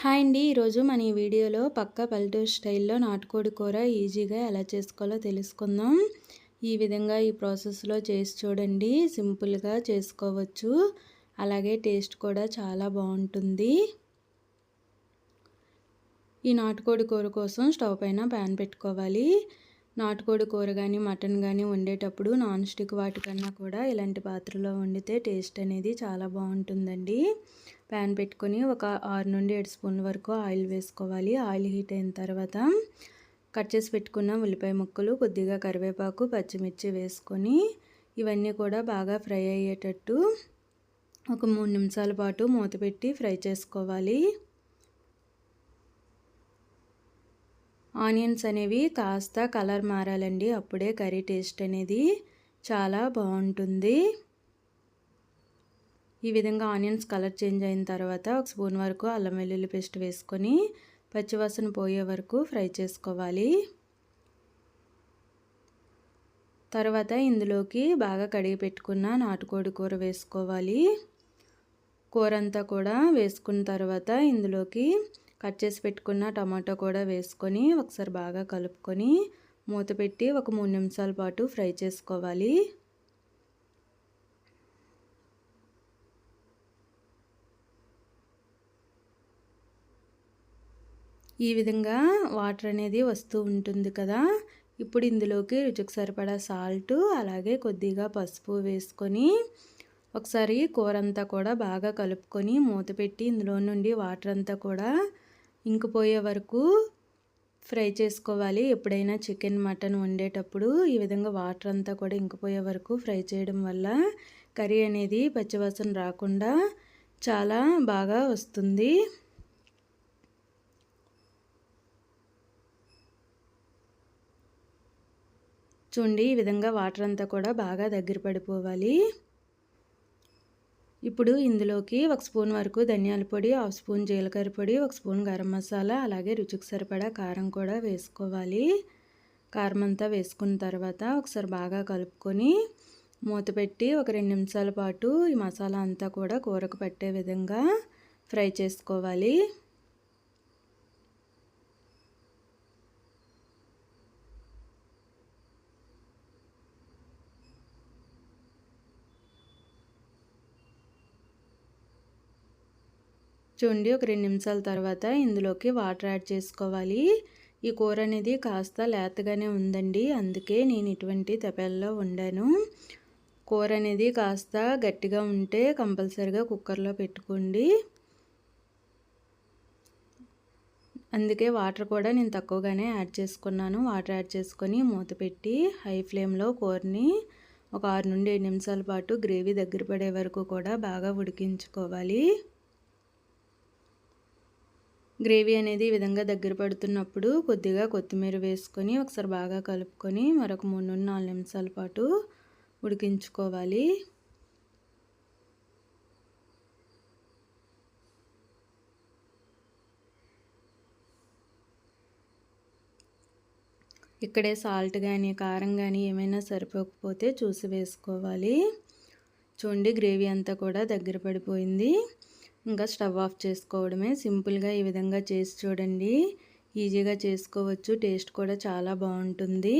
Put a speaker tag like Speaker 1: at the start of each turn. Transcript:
Speaker 1: hi అండి ఈరోజు మన ఈ వీడియోలో పక్క పల్లెటూరు స్టైల్లో నాటుకోడి కూర ఈజీగా ఎలా చేసుకోవాలో తెలుసుకుందాం ఈ విధంగా ఈ ప్రాసెస్లో చేసి చూడండి సింపుల్గా చేసుకోవచ్చు అలాగే టేస్ట్ కూడా చాలా బాగుంటుంది ఈ నాటుకోడి కూర కోసం స్టవ్ పైన ప్యాన్ పెట్టుకోవాలి నాటుకోడి కూర కానీ మటన్ కానీ వండేటప్పుడు నాన్ స్టిక్ వాటికన్నా కూడా ఇలాంటి పాత్రలో వండితే టేస్ట్ అనేది చాలా బాగుంటుందండి ప్యాన్ పెట్టుకొని ఒక ఆరు నుండి ఏడు స్పూన్ వరకు ఆయిల్ వేసుకోవాలి ఆయిల్ హీట్ అయిన తర్వాత కట్ చేసి పెట్టుకున్న ఉల్లిపాయ ముక్కలు కొద్దిగా కరివేపాకు పచ్చిమిర్చి వేసుకొని ఇవన్నీ కూడా బాగా ఫ్రై అయ్యేటట్టు ఒక మూడు నిమిషాల పాటు మూత పెట్టి ఫ్రై చేసుకోవాలి ఆనియన్స్ అనేవి కాస్త కలర్ మారాలండి అప్పుడే కర్రీ టేస్ట్ అనేది చాలా బాగుంటుంది ఈ విధంగా ఆనియన్స్ కలర్ చేంజ్ అయిన తర్వాత ఒక స్పూన్ వరకు అల్లం వెల్లుల్లి పేస్ట్ వేసుకొని పచ్చివాసన పోయే వరకు ఫ్రై చేసుకోవాలి తర్వాత ఇందులోకి బాగా కడిగి పెట్టుకున్న నాటుకోడి కూర వేసుకోవాలి కూర అంతా కూడా వేసుకున్న తర్వాత ఇందులోకి కట్ చేసి పెట్టుకున్న టమాటో కూడా వేసుకొని ఒకసారి బాగా కలుపుకొని మూత పెట్టి ఒక మూడు నిమిషాల పాటు ఫ్రై చేసుకోవాలి ఈ విధంగా వాటర్ అనేది వస్తూ ఉంటుంది కదా ఇప్పుడు ఇందులోకి రుచికి సరిపడా సాల్ట్ అలాగే కొద్దిగా పసుపు వేసుకొని ఒకసారి కూర అంతా కూడా బాగా కలుపుకొని మూత పెట్టి ఇందులో నుండి వాటర్ అంతా కూడా ఇంకిపోయే వరకు ఫ్రై చేసుకోవాలి ఎప్పుడైనా చికెన్ మటన్ వండేటప్పుడు ఈ విధంగా వాటర్ అంతా కూడా ఇంకిపోయే వరకు ఫ్రై చేయడం వల్ల కర్రీ అనేది పచ్చివాసన రాకుండా చాలా బాగా వస్తుంది చూడండి ఈ విధంగా వాటర్ అంతా కూడా బాగా దగ్గర పడిపోవాలి ఇప్పుడు ఇందులోకి ఒక స్పూన్ వరకు ధనియాల పొడి హాఫ్ స్పూన్ జీలకర్ర పొడి ఒక స్పూన్ గరం మసాలా అలాగే రుచికి సరిపడా కారం కూడా వేసుకోవాలి కారం అంతా వేసుకున్న తర్వాత ఒకసారి బాగా కలుపుకొని మూత పెట్టి ఒక రెండు నిమిషాల పాటు ఈ మసాలా అంతా కూడా కూరకు పట్టే విధంగా ఫ్రై చేసుకోవాలి చూడండి ఒక రెండు నిమిషాల తర్వాత ఇందులోకి వాటర్ యాడ్ చేసుకోవాలి ఈ కూర అనేది కాస్త లేతగానే ఉందండి అందుకే నేను ఇటువంటి తెపెల్లో వండాను కూర అనేది కాస్త గట్టిగా ఉంటే కంపల్సరిగా కుక్కర్లో పెట్టుకోండి అందుకే వాటర్ కూడా నేను తక్కువగానే యాడ్ చేసుకున్నాను వాటర్ యాడ్ చేసుకొని మూత పెట్టి హై ఫ్లేమ్లో కూరని ఒక ఆరు నుండి ఏడు నిమిషాల పాటు గ్రేవీ దగ్గర పడే వరకు కూడా బాగా ఉడికించుకోవాలి గ్రేవీ అనేది ఈ విధంగా దగ్గర పడుతున్నప్పుడు కొద్దిగా కొత్తిమీర వేసుకొని ఒకసారి బాగా కలుపుకొని మరొక మూడు నుండి నాలుగు నిమిషాల పాటు ఉడికించుకోవాలి ఇక్కడే సాల్ట్ కానీ కారం కానీ ఏమైనా సరిపోకపోతే చూసి వేసుకోవాలి చూడండి గ్రేవీ అంతా కూడా దగ్గర పడిపోయింది ఇంకా స్టవ్ ఆఫ్ చేసుకోవడమే సింపుల్గా ఈ విధంగా చేసి చూడండి ఈజీగా చేసుకోవచ్చు టేస్ట్ కూడా చాలా బాగుంటుంది